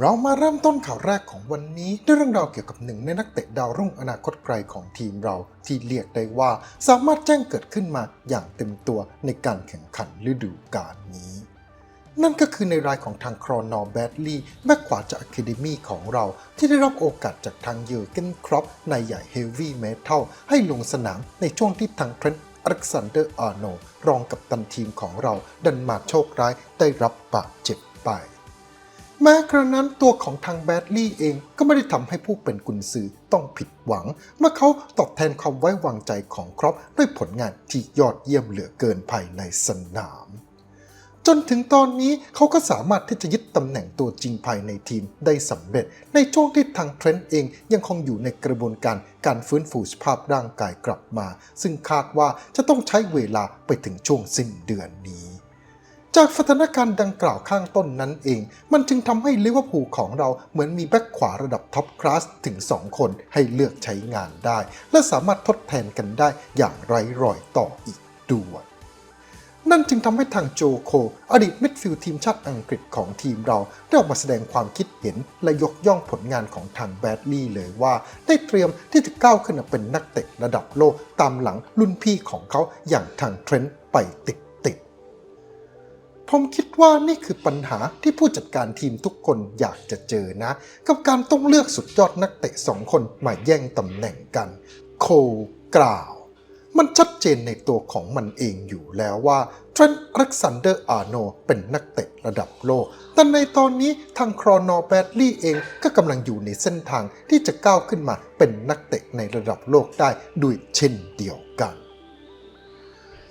เรามาเริ่มต้นข่าวแรกของวันนี้ด้วยเรื่องราวเกี่ยวกับหนึ่งในนักเตะดาวรุ่งอนาคตไกลของทีมเราที่เรียกได้ว่าสามารถแจ้งเกิดขึ้นมาอย่างเต็มตัวในการแข่งขันฤดูกาลนี้ นั่นก็คือในรายของทางครอนอแบดลีย์แบ็กขวาจากอะคาเดมีของเรา ที่ได้รับโอกาสจากทางเยอร์เกนครอปในใหญ่เฮฟวี่เมทัลให้ลงสนามในช่วงที่ทางเทรนต์อเล็กซานเดอร์อาร์โนรองกับตันทีมของเรา ดันมาโชคร้ายได้รับบาดเจ็บไป แม้กระนั้นตัวของทางแบดลี่เองก็ไม่ได้ทำให้ผู้เป็นกุนซือต้องผิดหวัง เมื่อเขาตอบแทนความไว้วางใจของครอปด้วยผลงานที่ยอดเยี่ยมเหลือเกินภายในสนาม จนถึงตอนนี้เขาก็สามารถที่จะยึดตำแหน่งตัวจริงภายในทีมได้สำเร็จ ในช่วงที่ทางเทรนต์เองยังคงอยู่ในกระบวนการการฟื้นฟูสภาพร่างกายกลับมา ซึ่งคาดว่าจะต้องใช้เวลาไปถึงช่วงสิ้นเดือนนี้ จากสถานการณ์ดังกล่าวข้างต้นนั้นเอง มันจึงทำให้ลิเวอร์พูลของเราเหมือนมีแบ็คขวาระดับท็อปคลาสถึง 2 คนให้เลือกใช้งานได้ และสามารถทดแทนกันได้อย่างไร้รอยต่ออีกด้วยนั่นจึงทำให้ทางโจโค อดีตมิดฟิลด์ทีมชาติอังกฤษของทีมเรา ได้ออกมาแสดงความคิดเห็น และยกย่องผลงานของทางแบดลี่เลยว่า ได้เตรียมที่จะก้าวขึ้นมาเป็นนักเตะระดับโลกตามหลังรุ่นพี่ของเขาอย่างทางเทรนต์ไปติด ผมคิดว่านี่คือปัญหาที่ผู้จัดการทีมทุกคนอยากจะเจอนะ กับการต้องเลือกสุดยอดนักเตะสองคนมาแย่งตำแหน่งกัน โคกล่าว มันชัดเจนในตัวของมันเองอยู่แล้วว่าเทรนต์อเล็กซานเดอร์อาร์โนเป็นนักเตะระดับโลก แต่ในตอนนี้ทางครอนอแบดลี่เองก็กำลังอยู่ในเส้นทางที่จะก้าวขึ้นมาเป็นนักเตะในระดับโลกได้ด้วยเช่นเดียวกัน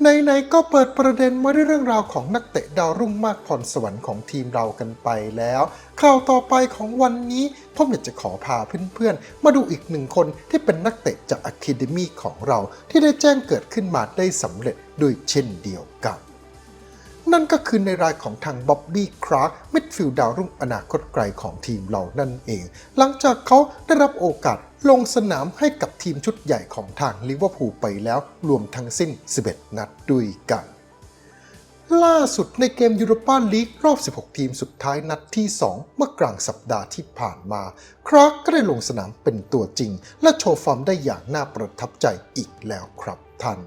ในๆก็เปิดประเด็นมาด้วยเรื่องราวของนักเตะดาวรุ่งมากพรสวรรค์ของทีมเรากันไปแล้ว ข่าวต่อไปของวันนี้ผมอยากจะขอพาเพื่อนๆ มาดูอีกหนึ่งคนที่เป็นนักเตะจากอะคาเดมีของเราที่ได้แจ้งเกิดขึ้นมาได้สำเร็จด้วยเช่นเดียวกันนั่นก็คือในรายของทางบ๊อบบี้คราร์กมิดฟิลด์ดาวรุ่งอนาคตไกลของทีมเรานั่นเอง หลังจากเขาได้รับโอกาส ลงสนามให้กับทีมชุดใหญ่ของทางลิเวอร์พูลไปแล้วรวมทั้งสิ้น 11 นัดด้วยกัน ล่าสุดในเกมยูโรปาลีกรอบ 16 ทีมสุดท้ายนัดที่ 2 เมื่อกลางสัปดาห์ที่ผ่านมา ครากก็ได้ลงสนามเป็นตัวจริง และโชว์ฟอร์มได้อย่างน่าประทับใจอีกแล้วครับท่าน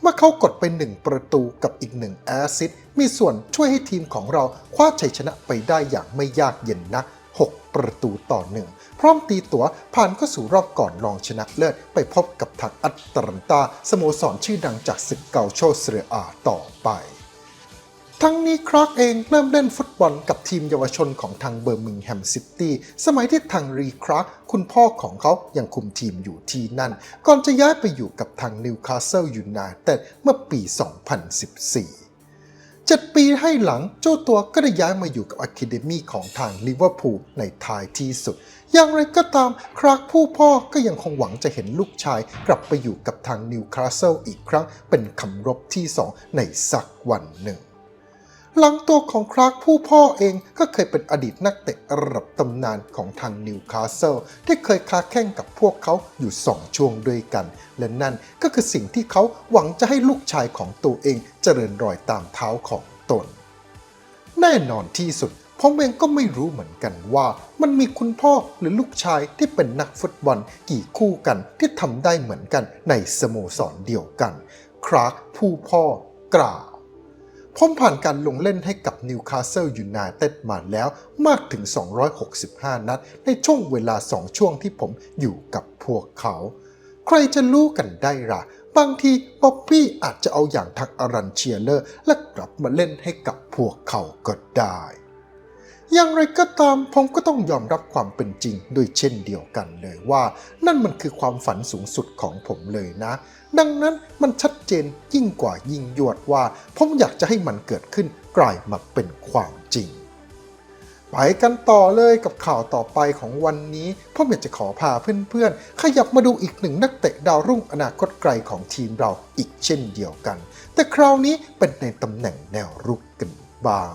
เมื่อเขากดไปหนึ่งประตูกับอีกหนึ่งแอซิสมีส่วนช่วยให้ทีมของเราคว้าชัยชนะไปได้อย่างไม่ยากเย็นนัก 6 ประตูต่อหนึ่ง พร้อมตีตั๋วผ่านเข้าสู่รอบก่อนรองชนะเลิศไปพบกับทางอัตแลนตาสโมสรชื่อดังจากศึกเกาโชเซเรียอาต่อไป ทั้งนี้ครากเองเริ่มเล่นฟุตบอลกับทีมเยาวชนของทางเบอร์มิงแฮมซิตี้สมัยที่ทางรีครากคุณพ่อของเขายังคุมทีมอยู่ที่นั่น ก่อนจะย้ายไปอยู่กับทางนิวคาสเซิลยูไนเต็ดเมื่อปี 2014 เจ็ดปีให้หลังเจ้าตัวก็ได้ย้ายมาอยู่กับอะคาเดมีของทางลิเวอร์พูลในท้ายที่สุด อย่างไรก็ตามครากผู้พ่อก็ยังคงหวังจะเห็นลูกชายกลับไปอยู่กับทางนิวคาสเซิลอีกครั้งเป็นคำรบที่สองในสักวันหนึ่ง หลังตัวของคลาร์กผู้พ่อเองก็เคยเป็นอดีตนักเตะระดับตำนานของทางนิวคาสเซิลที่เคยค้าแข่งกับพวกเขาอยู่สองช่วงด้วยกัน และนั่นก็คือสิ่งที่เขาหวังจะให้ลูกชายของตัวเองเจริญรอยตามเท้าของตน แน่นอนที่สุดผมเองก็ไม่รู้เหมือนกันว่า มันมีคุณพ่อหรือลูกชายที่เป็นนักฟุตบอลกี่คู่กันที่ทำได้เหมือนกันในสโมสรเดียวกัน คลาร์กผู้พ่อกล่าว ผมผ่านการลงเล่นให้กับนิวคาสเซิลยูไนเต็ดมาแล้วมากถึง 265 นัด ในช่วงเวลา 2 ช่วงที่ผมอยู่กับพวกเขา ใครจะรู้กันได้ล่ะ บางทีบ๊อบบี้อาจจะเอาอย่างทักอารันเชียเลอร์ และกลับมาเล่นให้กับพวกเขาก็ได้ อย่างไรก็ตามผมก็ต้องยอมรับความเป็นจริงด้วยเช่นเดียวกันเลยว่า นั่นมันคือความฝันสูงสุดของผมเลยนะ ดังนั้นมันชัดเจนยิ่งกว่ายิ่งยวดว่า ผมอยากจะให้มันเกิดขึ้นกลายมาเป็นความจริง ไปกันต่อเลยกับข่าวต่อไปของวันนี้ผมอยากจะขอพาเพื่อนๆ ขยับมาดูอีกหนึ่งนักเตะดาวรุ่งอนาคตไกลของทีมเราอีกเช่นเดียวกัน แต่คราวนี้เป็นในตำแหน่งแนวรุกกันบ้าง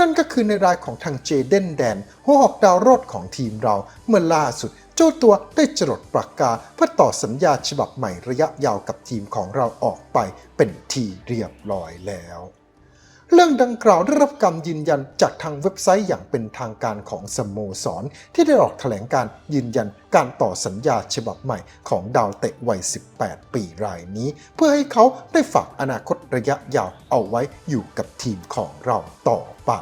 นั่นก็คือในรายของทางเจเดนแดน หัวหอกดาวโรดของทีมเรา เมื่อล่าสุด เจ้าตัวได้จรดปากกาเพื่อต่อสัญญาฉบับใหม่ระยะยาวกับทีมของเราออกไปเป็นทีเรียบร้อยแล้ว เรื่องดังกล่าวได้รับการยืนยันจากทางเว็บไซต์อย่างเป็นทางการของสโมสร ที่ได้ออกแถลงการยืนยันการต่อสัญญาฉบับใหม่ของดาวเตะวัย 18 ปีรายนี้ เพื่อให้เขาได้ฝากอนาคตระยะยาวเอาไว้อยู่กับทีมของเราต่อไป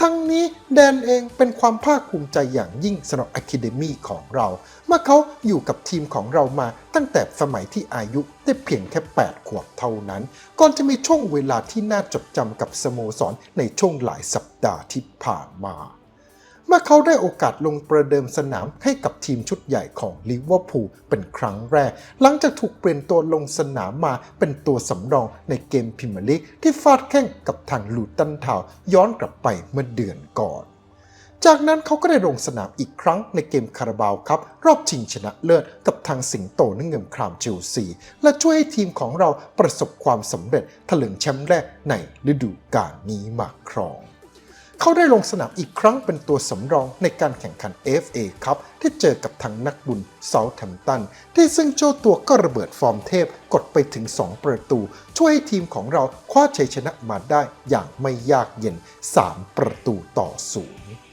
ทั้งนี้แดนเองเป็นความภาคภูมิใจอย่างยิ่งสำหรับอะคาเดมีของเรา เมื่อเขาอยู่กับทีมของเรามาตั้งแต่สมัยที่อายุได้เพียงแค่ 8 ขวบเท่านั้น ก่อนจะมีช่วงเวลาที่น่าจดจำกับสโมสรในช่วงหลายสัปดาห์ที่ผ่านมา มื่อเขาได้โอกาสลงประเดิมสนามให้กับทีมชุดใหญ่ของลิเวอร์พูลเป็นครั้งแรก หลังจากถูกเปลี่ยนตัวลงสนามมาเป็นตัวสำรองในเกมพรีเมียร์ลีกที่ฟาดแข่งกับทางลูตันทาวย้อนกลับไปเมื่อเดือนก่อนจากนั้นเขาก็ได้ลงสนามอีกครั้งในเกมคาราบาวครับ รอบชิงชนะเลิศกับทางสิงโตนึ่งเงิมครามเชลซี และช่วยให้ทีมของเราประสบความสำเร็จถลึงแชมป์แรกในฤดูกาลนี้มาครอง เขาได้ลงสนามอีกครั้งเป็นตัวสำรองในการแข่งขัน FA ครับที่เจอกับทางนักบุญเซาท์แฮมป์ตัน ที่ซึ่งเจ้าตัวก็ระเบิดฟอร์มเทพกดไปถึง 2 ประตู ช่วยให้ทีมของเราคว้าชัยชนะมาได้อย่างไม่ยากเย็น 3 ประตูต่อศูนย์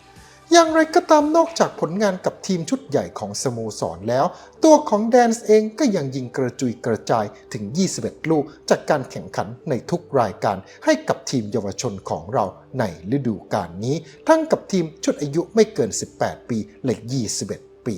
อย่างไรก็ตามนอกจากผลงานกับทีมชุดใหญ่ของสโมสรแล้ว ตัวของแดนส์เองก็ยังยิงกระจุยกระจายถึง 21 ลูกจากการแข่งขันในทุกรายการให้กับทีมเยาวชนของเราในฤดูกาลนี้ ทั้งกับทีมชุดอายุไม่เกิน 18 ปีและ 21 ปี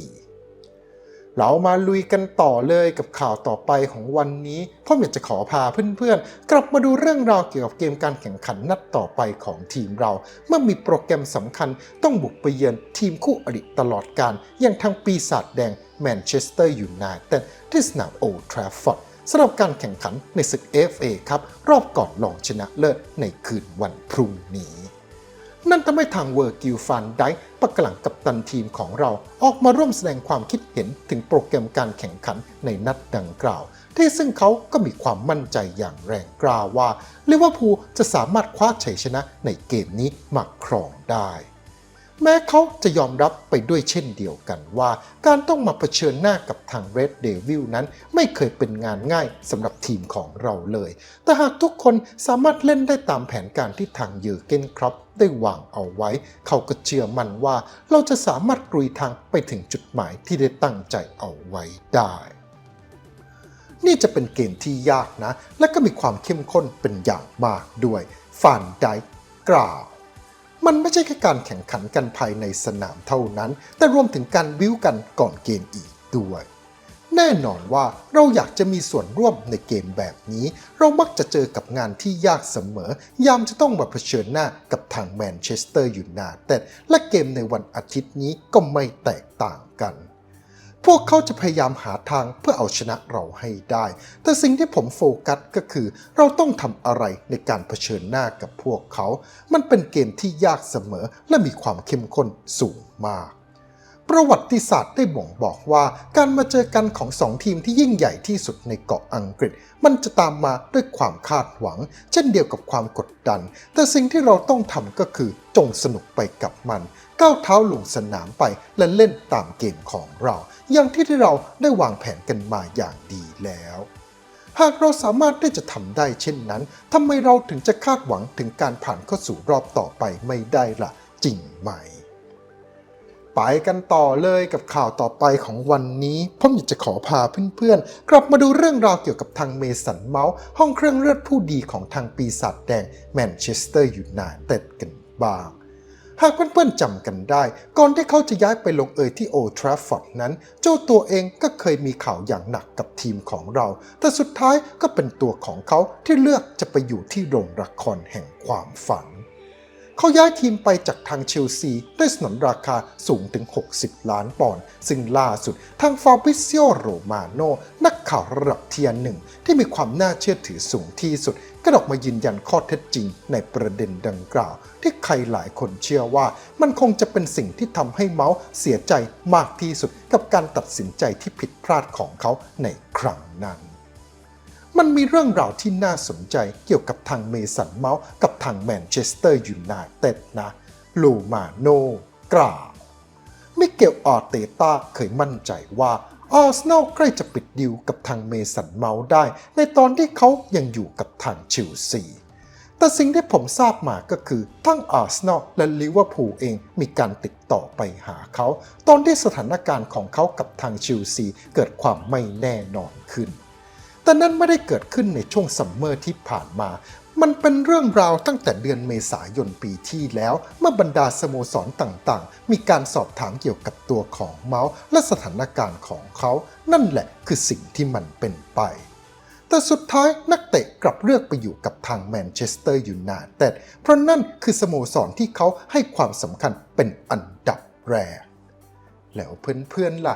เรามาลุยกันต่อเลยกับข่าวต่อไปของวันนี้ผมอยากจะขอพาเพื่อนๆ กลับมาดูเรื่องราวเกี่ยวกับเกมการแข่งขันนัดต่อไปของทีมเรา เมื่อมีโปรแกรมสำคัญต้องบุกไปเยือนทีมคู่อริตลอดการอย่างทางปีศาจแดงแมนเชสเตอร์ยูไนเต็ดที่สนามโอทราฟฟอร์ดสำหรับการแข่งขันในศึก FA ครับรอบก่อนรองชนะเลิศในคืนวันพรุ่งนี้ นั่นทำให้ทางเวอร์กิลฟันได้ประกลังกับตันทีมของเรา ออกมาร่วมแสดงความคิดเห็นถึงโปรแกรมการแข่งขันในนัดดังกล่าว ที่ซึ่งเขาก็มีความมั่นใจอย่างแรงกล้าว่าลิเวอร์พูลจะสามารถคว้าชัยชนะในเกมนี้มาครองได้แม้เขาจะยอมรับไปด้วยเช่นเดียวกันว่า การต้องมาเผชิญหน้ากับทาง Red Devil นั้นไม่เคยเป็นงานง่ายสำหรับทีมของเราเลย แต่หากทุกคนสามารถเล่นได้ตามแผนการที่ทางเยอร์เกนครอป ได้วางเอาไว้ เขาก็เชื่อมั่นว่าเราจะสามารถกรุยทางไปถึงจุดหมายที่ได้ตั้งใจเอาไว้ได้ นี่จะเป็นเกมที่ยากนะ และก็มีความเข้มข้นเป็นอย่างมากด้วยฟานไดกล่าวมันไม่ใช่แค่การแข่งขันกันภายในสนามเท่านั้น แต่รวมถึงการบิ้วกันก่อนเกมอีกด้วย แน่นอนว่าเราอยากจะมีส่วนร่วมในเกมแบบนี้ เรามักจะเจอกับงานที่ยากเสมอ ยามจะต้องมาเผชิญหน้ากับทางแมนเชสเตอร์ยูไนเต็ดและเกมในวันอาทิตย์นี้ก็ไม่แตกต่างกันพวกเขาจะพยายามหาทางเพื่อเอาชนะเราให้ได้ แต่สิ่งที่ผมโฟกัสก็คือ เราต้องทำอะไรในการเผชิญหน้ากับพวกเขา มันเป็นเกมที่ยากเสมอและมีความเข้มข้นสูงมาก ประวัติศาสตร์ได้บ่งบอกว่าการมาเจอกันของสองทีมที่ยิ่งใหญ่ที่สุดในเกาะอังกฤษ มันจะตามมาด้วยความคาดหวัง เช่นเดียวกับความกดดัน แต่สิ่งที่เราต้องทำก็คือจงสนุกไปกับมัน ก้าวเท้าลงสนามไปและเล่นตามเกมของเรา อย่างที่ที่เราได้วางแผนกันมาอย่างดีแล้วหากเราสามารถที่จะทำได้เช่นนั้นทำไมเราถึงจะคาดหวังถึงการผ่านเข้าสู่รอบต่อไปไม่ได้ล่ะ จริงไหม ไปกันต่อเลยกับข่าวต่อไปของวันนี้ผมอยากจะขอพาเพื่อนๆ กลับมาดูเรื่องราวเกี่ยวกับทางเมสันเมาส์ห้องเครื่องเลือดผู้ดีของทางปีศาจแดงแมนเชสเตอร์ยูไนเต็ดกันบ้างหากเพื่อนๆจำกันได้ ก่อนที่เขาจะย้ายไปลงเอยที่โอทราฟอร์ดนั้น เจ้าตัวเองก็เคยมีข่าวอย่างหนักกับทีมของเรา แต่สุดท้ายก็เป็นตัวของเขาที่เลือกจะไปอยู่ที่โรงละครแห่งความฝัน เขาย้ายทีมไปจากทางเชลซีด้วยสนนราคาสูงถึง 60 ล้านปอนด์ ซึ่งล่าสุดทางฟาบริซิโอโรมาโนนักข่าวระดับเทียร์หนึ่ง ที่มีความน่าเชื่อถือสูงที่สุด ก็ออกมายืนยันข้อเท็จจริงในประเด็นดังกล่าว ที่ใครหลายคนเชื่อว่า มันคงจะเป็นสิ่งที่ทำให้เมาส์เสียใจมากที่สุด กับการตัดสินใจที่ผิดพลาดของเขาในครั้งนั้น มันมีเรื่องราวที่น่าสนใจเกี่ยวกับทางเมสันเมาส์กับทางแมนเชสเตอร์ยูไนเต็ดนะ ลูมาโนกล่าวมิเกลอาร์เตต้าเคยมั่นใจว่าอาร์เซนอลใกล้จะปิดดิวกับทางเมสันเมาส์ได้ ในตอนที่เขายังอยู่กับทางเชลซีแต่แต่สิ่งที่ผมทราบมาก็คือ ทั้งอาร์เซนอลและลิเวอร์พูลเองมีการติดต่อไปหาเขา ตอนที่สถานการณ์ของเขากับทางชิลซีเกิดความไม่แน่นอนขึ้น แต่นั้นไม่ได้เกิดขึ้นในช่วงซัมเมอร์ที่ผ่านมา มันเป็นเรื่องราวตั้งแต่เดือนเมษายนปีที่แล้ว เมื่อบรรดาสโมสรต่างๆ มีการสอบถามเกี่ยวกับตัวของเมาส์และสถานการณ์ของเขา นั่นแหละคือสิ่งที่มันเป็นไปแต่สุดท้ายนักเตะกลับเลือกไปอยู่กับทางแมนเชสเตอร์ยูไนเต็ดเพราะนั่นคือสโมสรที่เขาให้ความสำคัญเป็นอันดับแรก แล้วเพื่อนๆล่ะ